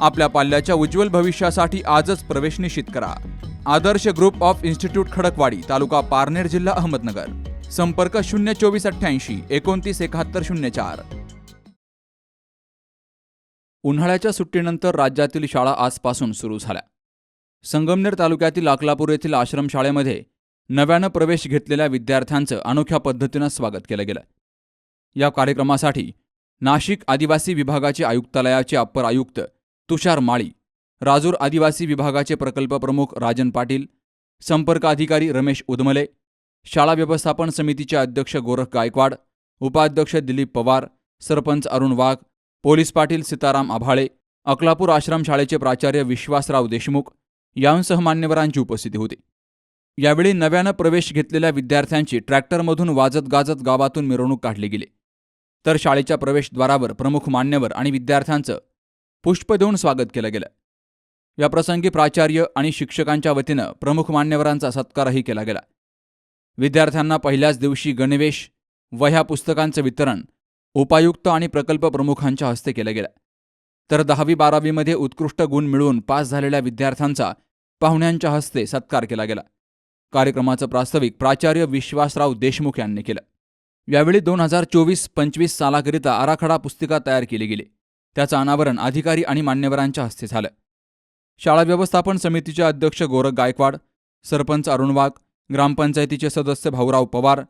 आपल्या पाल्याच्या उज्ज्वल भविष्यासाठी आजच प्रवेश निश्चित करा. Adarsh group of institute Khadakwadi तालुका पारनेर जिल्हा अहमदनगर. संपर्क शून्य चोवीस अठ्ठ्याऐंशी एकोणतीस एकाहत्तर शून्य चार. उन्हाळ्याच्या सुट्टीनंतर राज्यातील शाळा आजपासून सुरू झाल्या. संगमनेर तालुक्यातील अकलापूर येथील आश्रमशाळेमध्ये नव्यानं प्रवेश घेतलेल्या विद्यार्थ्यांचं अनोख्या पद्धतीनं स्वागत केलं गेलं. या कार्यक्रमासाठी नाशिक आदिवासी विभागाचे आयुक्तालयाचे अप्पर आयुक्त तुषार माळी राजूर आदिवासी विभागाचे प्रकल्प प्रमुख राजन पाटील संपर्क अधिकारी रमेश उदमले शाळा व्यवस्थापन समितीचे अध्यक्ष गोरख गायकवाड उपाध्यक्ष दिलीप पवार सरपंच अरुण वाघ पोलीस पाटील सीताराम आभाळे अकलापूर आश्रमशाळेचे प्राचार्य विश्वासराव देशमुख यांसह मान्यवरांची उपस्थिती होती. यावेळी नव्यानं प्रवेश घेतलेल्या विद्यार्थ्यांची ट्रॅक्टरमधून वाजत गाजत गावातून मिरवणूक काढली गेली. तर शाळेच्या प्रवेशद्वारावर प्रमुख मान्यवर आणि विद्यार्थ्यांचं पुष्प देऊन स्वागत केलं गेलं. याप्रसंगी प्राचार्य आणि शिक्षकांच्या वतीनं प्रमुख मान्यवरांचा सत्कारही केला गेला. विद्यार्थ्यांना पहिल्याच दिवशी गणवेश वह्या पुस्तकांचं वितरण उपायुक्त आणि प्रकल्प प्रमुखांच्या हस्ते केलं गेलं. तर दहावी बारावीमध्ये उत्कृष्ट गुण मिळवून पास झालेल्या विद्यार्थ्यांचा पाहुण्यांच्या हस्ते सत्कार केला गेला. कार्यक्रमाचं प्रास्ताविक प्राचार्य विश्वासराव देशमुख यांनी केलं. यावेळी दोन हजार चोवीस पंचवीस सालाकरिता आराखडा पुस्तिका तयार केली गेली. त्याचं अनावरण अधिकारी आणि मान्यवरांच्या हस्ते झालं. शाळा व्यवस्थापन समितीचे अध्यक्ष गोरख गायकवाड सरपंच अरुण वाघ ग्रामपंचायतीचे सदस्य भाऊराव पवार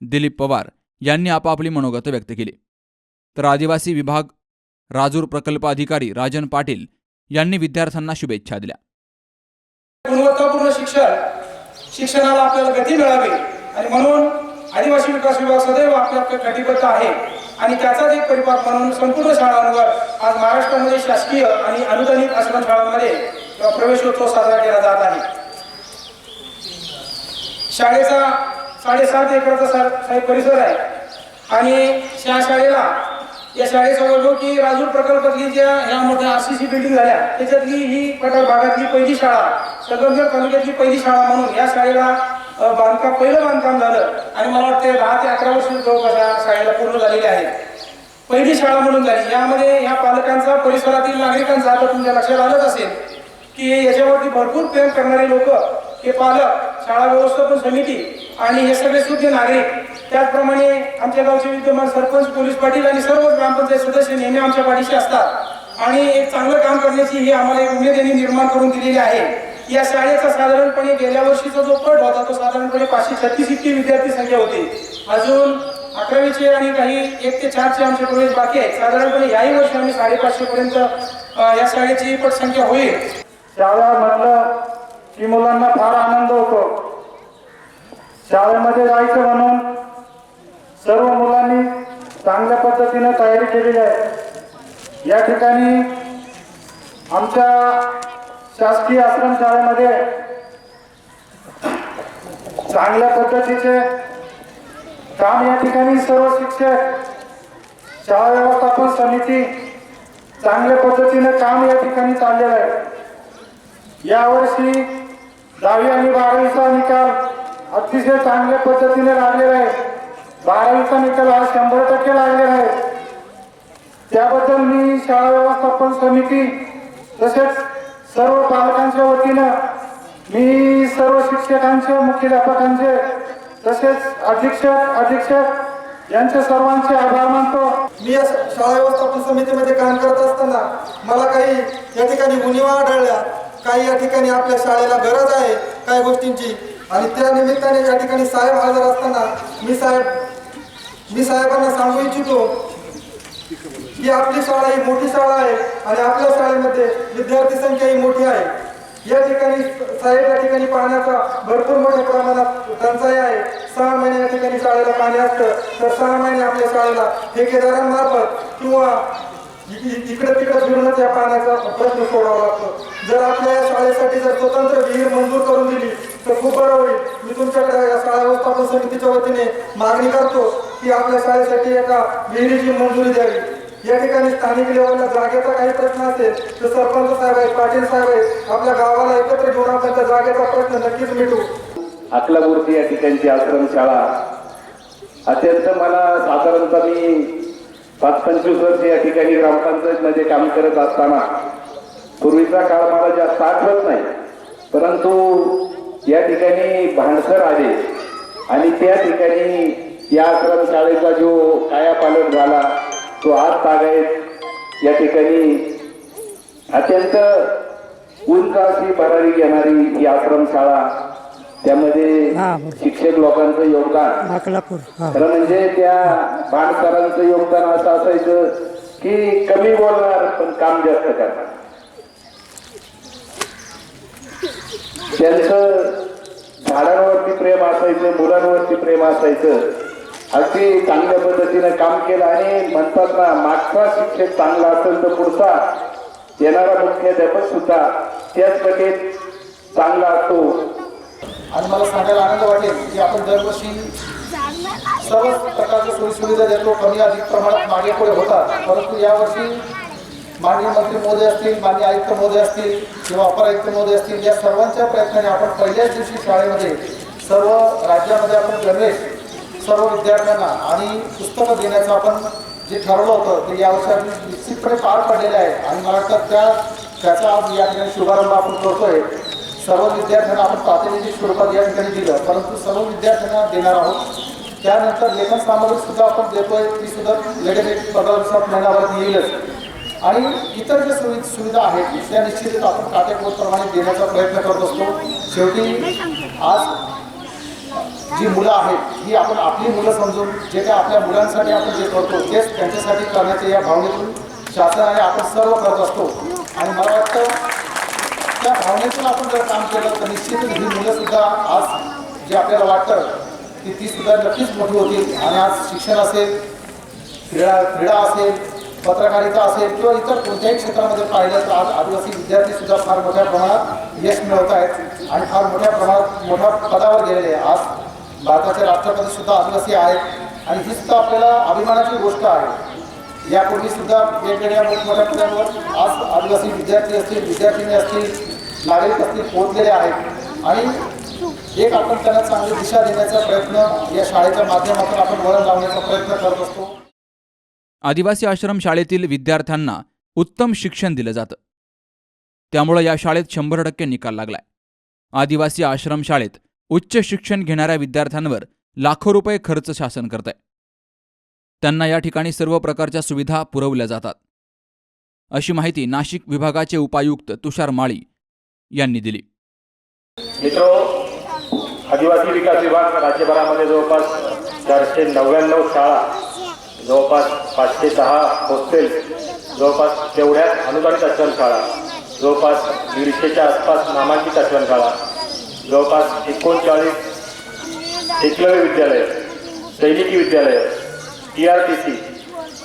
दिलीप पवार यांनी आपापली मनोगत व्यक्त केली. तर आदिवासी विभाग राजूर प्रकल्प अधिकारी राजन पाटील यांनी विद्यार्थ्यांना शुभेच्छा दिल्या. गुणवत्तापूर्ण शिक्षण शिक्षणाला आपल्याला गती मिळावी आणि म्हणून आदिवासी विकास विभाग सदैव आपल्या कटिबद्ध आहे. आणि त्याचाच एक परिपाक म्हणून संपूर्ण शाळांवर आज महाराष्ट्रामध्ये शासकीय आणि अनुदानित आश्रमशाळांमध्ये प्रवेशोत्सव साजरा केला जात आहे. शाळेचा साडेसात एकराचा सा- साहेब परिसर आहे. आणि या शाळेला या शाळेचा वैभव की राजूर प्रकल्पातली ज्या ह्या मोठ्या आर सी बिल्डिंग झाल्या त्याच्यातली ही कटक भागातली पहिली शाळा सगळ्या तालुक्यातली पहिली शाळा म्हणून या शाळेला बांधकाम पहिलं बांधकाम झालं. आणि मला वाटतं दहा ते अकरा वर्ष जवळपास या शाळेला पूर्ण झालेली आहे पहिली शाळा म्हणून झाली. यामध्ये ह्या पालकांचा परिसरातील नागरिकांचा आता तुमच्या लक्षात आलंच असेल की याच्यावरती भरपूर प्रेम करणारे लोक हे पालक शाळा व्यवस्थापन समिती आणि हे सगळे सुज्ञ नागरिक त्याचप्रमाणे आमच्या गावचे विद्यमान सरपंच पोलीस पाटील आणि सर्व ग्रामपंचायत सदस्य नेहमी आमच्या पाठीशी असतात. आणि एक चांगलं काम करण्याची ही आम्हाला एक उमेद निर्माण करून दिलेली आहे. या शाळेचा साधारणपणे गेल्या वर्षीचा जो पट होता तो साधारणपणे पाचशे छत्तीस इतकी विद्यार्थी संख्या होती. अजून अकरावीचे आणि काही एक ते चारचे आमचे प्रवेश बाकी आहेत. साधारणपणे याही वर्षी आम्ही साडेपाचशे पर्यंत या शाळेची पटसंख्या होईल. शाळा म्हटलं की मुलांना फार आनंद होतो. शाळेमध्ये जायचं म्हणून सर्व मुलांनी चांगल्या पद्धतीने तयारी केलेली आहे. या ठिकाणी आमच्या शासकीय आश्रमशाळेमध्ये चांगल्या पद्धतीचे काम या ठिकाणी सर्व शिक्षक शाळा व्यवस्थापन समिती चांगल्या पद्धतीने काम या ठिकाणी चाललेलं आहे. यावर्षी दहावी आणि बारावीचा निकाल अतिशय चांगल्या पद्धतीने लागलेला आहे. बारावीचा निकाल हा शंभर टक्के लागलेला आहे. त्याबद्दल मी शाळा व्यवस्थापन समिती तसेच सर्व पालकांच्या वतीनं मी सर्व शिक्षकांचे मुख्याध्यापकांचे तसेच अधीक्षक अधीक्षक यांचे सर्वांचे आभार मानतो. मी या शाळा व्यवस्थापन समितीमध्ये काम करत असताना मला काही या ठिकाणी उणीवा आढळल्या काही या ठिकाणी आपल्या शाळेला गरज आहे काही गोष्टींची. आणि त्या निमित्ताने या ठिकाणी साहेब हजर असताना मी साहेब मी साहेबांना सांगू इच्छितो ही आपली शाळा ही मोठी शाळा आहे आणि आपल्या शाळेमध्ये विद्यार्थी संख्या ही मोठी आहे. या ठिकाणी साहेब या ठिकाणी पाण्याचा भरपूर मोठ्या प्रमाणात टंचाई आहे. सहा महिने या ठिकाणी शाळेला पाणी असतं. तर सहा महिने आपल्या शाळेला ठेकेदारांमार्फत किंवा इकडे तिकडे फिरूनच या पाण्याचा प्रश्न सोडावा लागतो. जर आपल्या या शाळेसाठी जर स्वतंत्र विहीर मंजूर करून दिली तर खूप बरं होईल. मी तुमच्याकडे या शाळा व्यवस्थापन समितीच्या वतीने मागणी करतो की आपल्या शाळेसाठी एका विहिरीची मंजुरी द्यावी. या ठिकाणी स्थानिक लेवलला जागेचा काही प्रश्न असेल तर सरपंच साहेब आहेत पाटील साहेब आहेत आपल्या गावाला एकत्र घेऊन आपण त्या जागेचा प्रश्न नक्कीच मिटू. अकलापूरची या ठिकाणची आश्रमशाळा. अत्यंत मला साधारणतः मी पाच पंचवीस वर्ष या ठिकाणी ग्रामपंचायतमध्ये काम करत असताना पूर्वीचा काळ मला जास्त आठवत नाही. परंतु या ठिकाणी भांडसर आले आणि त्या ठिकाणी या आश्रमशाळेचा जो कायापालट झाला तो आज तागायत या ठिकाणी अत्यंत उंच अशी भरारी घेणारी ही आश्रमशाळा त्यामध्ये शिक्षक लोकांचं योगदान. हा. खरं म्हणजे त्या बाणकारांचं योगदान असं असायचं की कमी बोलणार पण काम जास्त करणार. त्यांचं झाडांवरती प्रेम असायचं मुलांवरती प्रेम असायचं. अगदी चांगल्या पद्धतीने काम केलं आणि म्हणतात ना मागचा शिक्षक चांगला असेल तर पुढचा. येणारा मुख्याध्यापक सुद्धा त्याच पटीत चांगला असतो. आणि मला सांगायला आनंद वाटेल की आपण दरवर्षी सर्व प्रकारच्या सोयीसुविधा देतो कमी अधिक प्रमाणात मागे पुढे होतात. परंतु यावर्षी माननीय मंत्री महोदय असतील माननीय आयुक्त महोदय असतील किंवा अपर आयुक्त महोदय असतील या सर्वांच्या प्रयत्नाने आपण पहिल्याच दिवशी शाळेमध्ये सर्व राज्यामध्ये आपण गणेश सर्व विद्यार्थ्यांना आणि पुस्तकं देण्याचं आपण जे ठरवलं होतं ते या आपण निश्चितपणे पार पडलेले आहे आणि मला वाटतं त्या त्याचा आज या ठिकाणी शुभारंभ आपण करतोय. सर्व विद्यार्थ्यांना आपण प्रातिनिधिक स्वरूपात या ठिकाणी दिलं परंतु सर्व विद्यार्थ्यांना देणार आहोत. त्यानंतर लेखन सामग्री सुद्धा आपण देतोय ती सुद्धा लगेच एक पंधरा दिवसात महिनाभरात येईलच. आणि इतर ज्या सुवि सुविधा आहेत त्या निश्चितच आपण काटेकोरप्रमाणे देण्याचा प्रयत्न करत असतो. शेवटी आज जी मुलं आहेत ही आपण आपली मुलं समजून जे काय आपल्या मुलांसाठी आपण जे करतो तेच त्यांच्यासाठी करण्याच्या या भावनेतून शासनाने आपण सर्व करत असतो. आणि मला वाटतं त्या भावनेतून आपण जर काम केलं तर निश्चितच ही मुलंसुद्धा आज जे आपल्याला वाटतं की ती सुद्धा नक्कीच मोठी होतील. आणि आज शिक्षण असेल क्रीडा क्रीडा असेल पत्रकारिता असेल किंवा इतर कोणत्याही क्षेत्रामध्ये पाहिलं तर आज आदिवासी विद्यार्थीसुद्धा फार मोठ्या प्रमाणात यश मिळवत आहेत आणि फार मोठ्या प्रमाणात मोठ्या पदावर गेलेले आहे आज. भारताच्या राष्ट्रपती सुद्धा आदिवासी आहेत आणि ही सुद्धा आपल्याला अभिमानाची गोष्ट आहे. यापूर्वी सुद्धा वेगवेगळ्या मोठमोठ्या पदांवर आज आदिवासी विद्यार्थी असतील विद्यार्थिनी असतील नागरिक असतील पोहोचलेले आहेत. आणि एक आपण त्यांना चांगली दिशा देण्याचा प्रयत्न या शाळेच्या माध्यमातून आपण वळण लावण्याचा प्रयत्न करत असतो. आदिवासी आश्रम शाळेतील विद्यार्थ्यांना उत्तम शिक्षण दिलं जातं. त्यामुळं या शाळेत शंभर टक्के निकाल लागलाय. आदिवासी आश्रम शाळेत उच्च शिक्षण घेणाऱ्या विद्यार्थ्यांवर लाखो रुपये खर्च शासन करत आहे त्यांना या ठिकाणी सर्व प्रकारच्या सुविधा पुरवल्या जातात. अशी माहिती नाशिक विभागाचे उपायुक्त तुषार माळी यांनी दिली. मित्रो आदिवासी विकास विभाग राज्यभरामध्ये जवळपास चारशे नव्याण्णव शाळा जवळपास पाचशे सहा हॉस्टेल जवळपास तेवढ्याच अनुदानित शाळा जवळपास दीडशेच्या आसपास नामांकित शाळा जवळपास एकोणचाळीस एकलव्य विद्यालय सैनिकी विद्यालय T R T C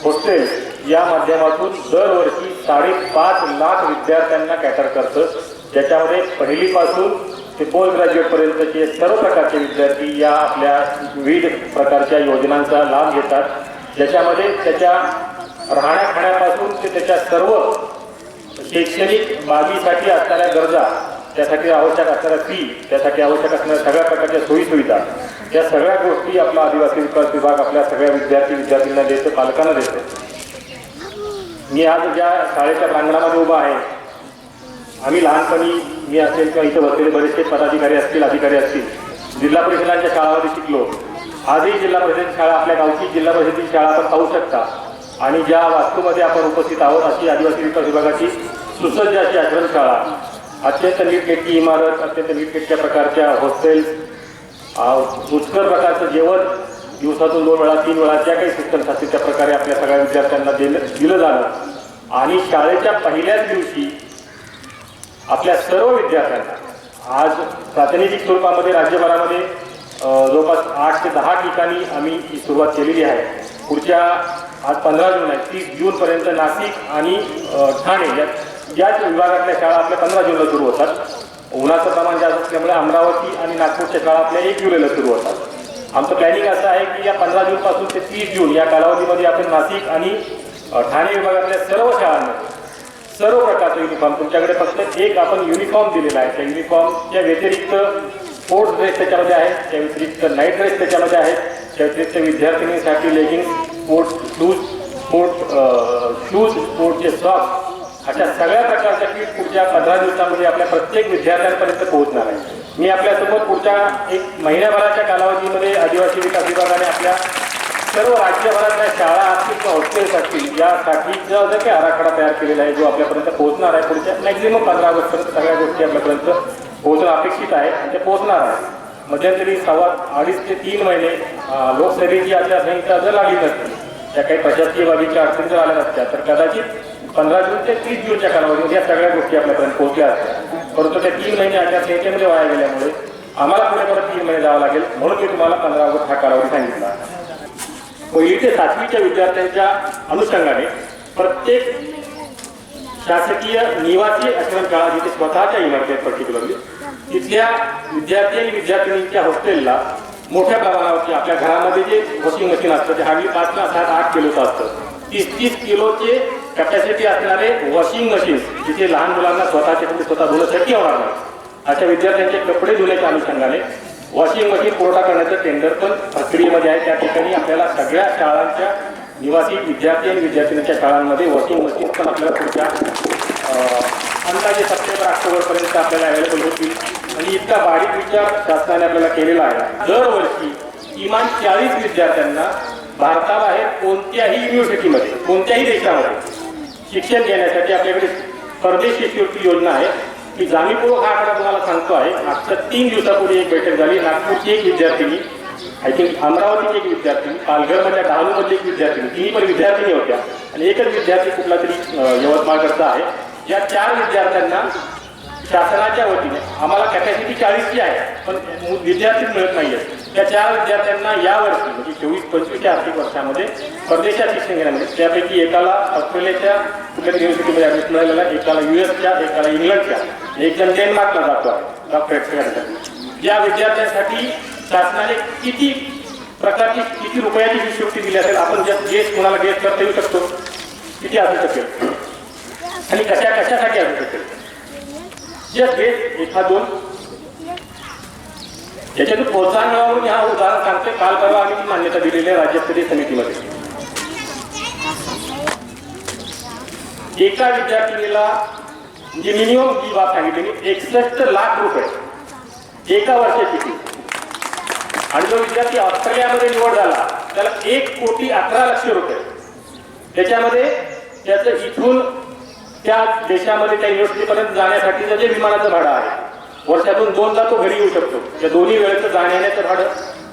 hostel या माध्यमातून दरवर्षी साडेपाच लाख विद्यार्थ्यांना कॅटर करतं. ज्याच्यामध्ये पहिलीपासून ते पोस्ट ग्रॅज्युएटपर्यंतचे सर्व प्रकारचे विद्यार्थी या आपल्या विविध प्रकारच्या योजनांचा लाभ घेतात. ज्याच्यामध्ये त्याच्या राहण्या खाण्यापासून ते त्याच्या सर्व शैक्षणिक बाबीसाठी असणाऱ्या गरजा त्यासाठी आवश्यक असणाऱ्या फी त्यासाठी आवश्यक असणाऱ्या सगळ्या प्रकारच्या सोयीसुविधा या सगळ्या गोष्टी आपला आदिवासी विकास विभाग आपल्या सगळ्या विद्यार्थी विद्यार्थ्यांना देतो पालकांना देतो. मी आज ज्या शाळेच्या प्रांगणामध्ये उभा आहे आम्ही लहानपणी मी असेल किंवा इथं बसलेले बरेचसे पदाधिकारी असतील अधिकारी असतील जिल्हा परिषदांच्या शाळामध्ये शिकलो. आजही जिल्हा परिषद शाळा आपल्या गावची जिल्हा परिषदेची शाळा आपण पाहू शकता. आणि ज्या वास्तूमध्ये आपण उपस्थित आहोत अशी आदिवासी विकास विभागाची सुसज्ज अशी आश्रमशाळा अत्यंत नीटनेटकी इमारत अत्यंत नीटनेटक्या प्रकारच्या हॉस्टेल उत्कर प्रकारचं जेवण दिवसातून दोन वेळा तीन वेळा ज्या काही सिस्टम्स असतील त्या प्रकारे आपल्या सगळ्या विद्यार्थ्यांना दिलं दिलं जाणं. आणि शाळेच्या पहिल्याच दिवशी आपल्या सर्व विद्यार्थ्यांना आज प्रातिनिधिक स्वरूपामध्ये राज्यभरामध्ये जवळपास आठ ते दहा ठिकाणी आम्ही ही सुरुवात केलेली आहे. पुढच्या आज पंधरा जून आहे तीस जूनपर्यंत नाशिक आणि ठाणे या याच विभागातल्या शाळा आपल्या पंधरा जूनला सुरू होतात. उन्हाचं प्रमाण जास्त असल्यामुळे अमरावती आणि नागपूरच्या शाळा आपल्या एक जुलैला सुरू होतात. आमचं प्लॅनिंग असं आहे की या पंधरा जूनपासून ते तीस जून या कालावधीमध्ये आपण नाशिक आणि ठाणे विभागातल्या सर्व शाळांमध्ये सर्व प्रकारचा युनिफॉर्म तुमच्याकडे फक्त एक आपण युनिफॉर्म दिलेला आहे. त्या युनिफॉर्मच्या व्यतिरिक्त स्पोर्ट्स ड्रेस त्याच्यामध्ये आहे त्या व्यतिरिक्त नाईट ड्रेस त्याच्यामध्ये आहे त्या व्यतिरिक्त विद्यार्थिनींसाठी legging sports shoes sport shoes स्पोर्टचे socks अशा सगळ्या प्रकारच्या किट पुढच्या पंधरा दिवसामध्ये आपल्या प्रत्येक विद्यार्थ्यांपर्यंत पोहोचणार आहे. मी आपल्यासोबत पुढच्या एक महिन्याभराच्या कालावधीमध्ये आदिवासी विकास विभागाने आपल्या सर्व राज्यभरातल्या शाळा असतील किंवा हॉस्टेल्स असतील यासाठीचा जो काही आराखडा तयार केलेला आहे जो आपल्यापर्यंत पोहोचणार आहे. पुढच्या मॅक्झिमम पंधरा ऑगस्टपर्यंत सगळ्या गोष्टी आपल्यापर्यंत पोहोचणं अपेक्षित आहे ते पोहोचणार आहे. मध्यंतरी सव्वा अडीच ते तीन महिने अं, लोकसभेची आचारसंहिता जर लागली नसती त्या काही प्रशासकीय बाबीच्या अडचणी जर आल्या नसत्या तर कदाचित पंधरा जून ते तीस जूनच्या कालावधीत या सगळ्या गोष्टी आपल्यापर्यंत पोहोचल्या असतात परंतु त्या तीन महिने आचारसंहितेमध्ये वाया गेल्यामुळे आम्हाला पुढे परत तीन महिने जावं लागेल म्हणून मी तुम्हाला पंधरा ऑगस्ट हा कालावधी सांगितला. पहिली ते सातवीच्या विद्यार्थ्यांच्या अनुषंगाने प्रत्येक शासकीय निवासी आश्रमशाळा जिथे स्वतःच्या इमारतीत आहेत पर्टिक्युलरली तिथल्या विद्यार्थी आणि विद्यार्थिनींच्या हॉस्टेलला मोठ्या प्रमाणावरती आपल्या घरामध्ये जे वॉशिंग मशीन असतं ते हार्डली पाच सात आठ किलोचं असतं. तीस तीस किलोचे कॅपॅसिटी असणारे वॉशिंग मशीन जिथे लहान मुलांना स्वतःच्या कपडे म्हणजे स्वतः धुणं शक्य होणार नाही. अशा विद्यार्थ्यांचे कपडे धुण्याच्या अनुषंगाने वॉशिंग मशीन पुरवठा करण्याचं टेंडर पण प्रक्रियेमध्ये आहे. त्या ठिकाणी आपल्याला सगळ्या शाळांच्या निवासी विद्यार्थी आणि विद्यार्थिनीच्या शाळांमध्ये वॉशिंग मशीन पण आपल्याला पुढच्या अंदाजे सप्टेंबर ऑक्टोबरपर्यंत आपल्याला अवेलेबल होतील. आणि इतका बारीक विचार शासनाने आपल्याला केलेला आहे. दरवर्षी किमान चाळीस विद्यार्थ्यांना भारताबाहेर कोणत्याही युनिव्हर्सिटीमध्ये कोणत्याही देशामध्ये शिक्षण घेण्यासाठी आपल्याकडे परदेश शिष्यवृत्ती योजना आहे. की जाणीवपूर्वक हा आकडा तुम्हाला सांगतो आहे मागच्या तीन दिवसापूर्वी एक बैठक झाली. नागपूरची एक विद्यार्थिनी आय थिंक अमरावतीची एक विद्यार्थिनी पालघरमधल्या डहाणूमधली एक विद्यार्थिनी तिन्ही पण विद्यार्थिनी होत्या. आणि एकच विद्यार्थी कुठला तरी यवतमाळकडचा आहे. या चार विद्यार्थ्यांना शासनाच्या वतीने. आम्हाला कॅपॅसिटी चाळीसची आहे पण विद्यार्थी मिळत मिळत आहेत त्या चार विद्यार्थ्यांना यावर्षी म्हणजे चोवीस पंचवीसच्या आर्थिक वर्षामध्ये परदेशात शिक्षण घेण्यामध्ये त्यापैकी एकाला ऑस्ट्रेलियाच्या कुठल्या युनिव्हर्सिटीमध्ये ॲडमिशन मिळालेला एकाला एकाला युएसच्या एकाला इंग्लंडच्या. एक जण डेन्मार्कला जातो आहे डॉक्टरेट करण्यासाठी. या विद्यार्थ्यांसाठी शासनाने किती प्रकारची किती रुपयाची शिष्यवृत्ती दिली असेल आपण ज्या गेस कोणाला गेस करता येऊ शकतो? किती असू शकेल? आणि कशा कशासाठी असू शकेल? जस्ट गेस एखाद दोन याच्यातून प्रोत्साहन मिळावं म्हणून हा उदाहरण सांगते काल परवा आम्ही मान्यता दिलेली आहे राज्यस्तरीय समितीमध्ये. एका विद्यार्थिनीला म्हणजे मिनिमम जी बाब सांगितली म्हणजे एकसष्ट लाख रुपये एका वर्षाची फी आणि जो विद्यार्थी ऑस्ट्रेलियामध्ये निवड झाला त्याला एक कोटी अकरा लक्ष रुपये. त्याच्यामध्ये त्याचं इथून त्या देशामध्ये त्या युनिव्हर्सिटीपर्यंत जाण्यासाठी जे विमानाचं भाडं आहे. वर्षातून दोनदा तो घरी येऊ शकतो. त्या दोन्ही वेळेचं जाण्याचं भाडं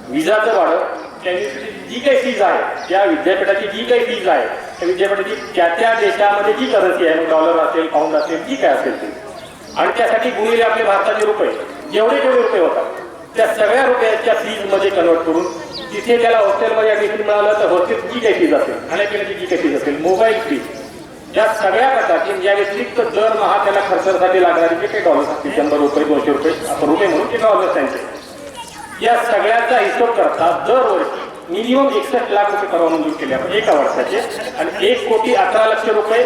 विजाचं भाडं त्या युनिव्हर्सिटीची जी काही फीज आहे त्या विद्यापीठाची जी काही फीज आहे त्या विद्यापीठाची त्या त्या देशामध्ये जी करन्सी आहे डॉलर असेल पाऊंड असेल जी काय असेल ती. आणि त्यासाठी गुणिले आपले भारताचे रुपये. जेवढे जेवढे रुपये होतात. त्या सगळ्या रुपयाच्या फीजमध्ये कन्वर्ट करून तिथे त्याला हॉस्टेलमध्ये ऍडमिशन मिळालं तर हॉस्टेल जी काही फीज असेल खाण्यापिण्याची जी काही फीज असेल मोबाईल फीज या सगळ्या प्रकारची या व्यतिरिक्त दरमहा त्याला खर्चासाठी लागणारे जे काही डॉलर्स असतील शंभर रुपये दोनशे रुपये आपण रुपये म्हणून ते डॉलर्स त्यांचे. या सगळ्याचा हिशोब करता दरवर्षी मिनिमम एकसष्ट लाख रुपये परवा मंजूर केले आपण एका वर्षाचे. आणि एक कोटी अकरा लक्ष रुपये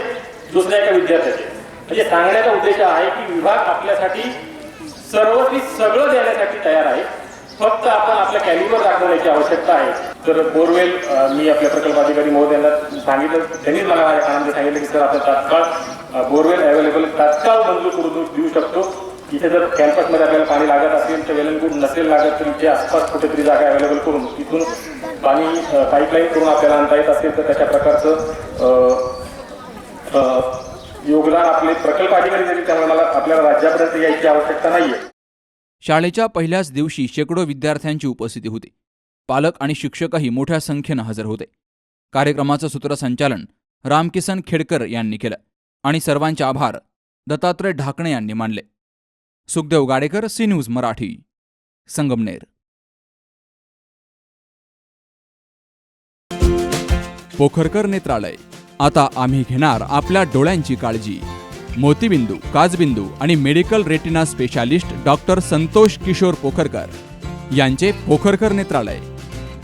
दुसऱ्या एका विद्यार्थ्याचे. म्हणजे सांगण्याचा उद्देश आहे की विभाग आपल्यासाठी सर्वस्वी सगळं देण्यासाठी तयार आहे. फक्त आपण आपल्या कॅलिबर दाखवण्याची आवश्यकता आहे. तर बोरवेल मी आपल्या प्रकल्प अधिकारी महोदयांना सांगितलं. त्यांनीच मला माझ्या कानामध्ये सांगितलं की सर आपण तात्काळ बोरवेल अवेलेबल तात्काळ मंजूर करून देऊ शकतो. इथे जर कॅम्पसमध्ये आपल्याला पाणी लागत असेल तर वेलनगुड नसेल लागत तर इथे आसपास कुठेतरी जागा अवेलेबल करून तिथून पाणी पाईपलाईन करून आपल्याला आणता येत असेल तर तशा प्रकारचं योगदान आपले प्रकल्प अधिकारी देतील त्यामुळे मला आपल्याला राज्यापर्यंत यायची आवश्यकता नाहीये. शाळेच्या पहिल्याच दिवशी शेकडो विद्यार्थ्यांची उपस्थिती होती. पालक आणि शिक्षकही मोठ्या संख्येनं हजर होते. कार्यक्रमाचं सूत्रसंचालन रामकिसन खेडकर यांनी केलं आणि सर्वांचे आभार दत्तात्रय ढाकणे यांनी मानले. Sukhdev Gadekar C news Marathi Sangamner. Pokharkar नेत्रालय आता आम्ही घेणार आपल्या डोळ्यांची काळजी. मोतीबिंदू काजबिंदू आणि medical retina specialist doctor Santosh Kishor Pokharkar यांचे पोखरकर नेत्रालय.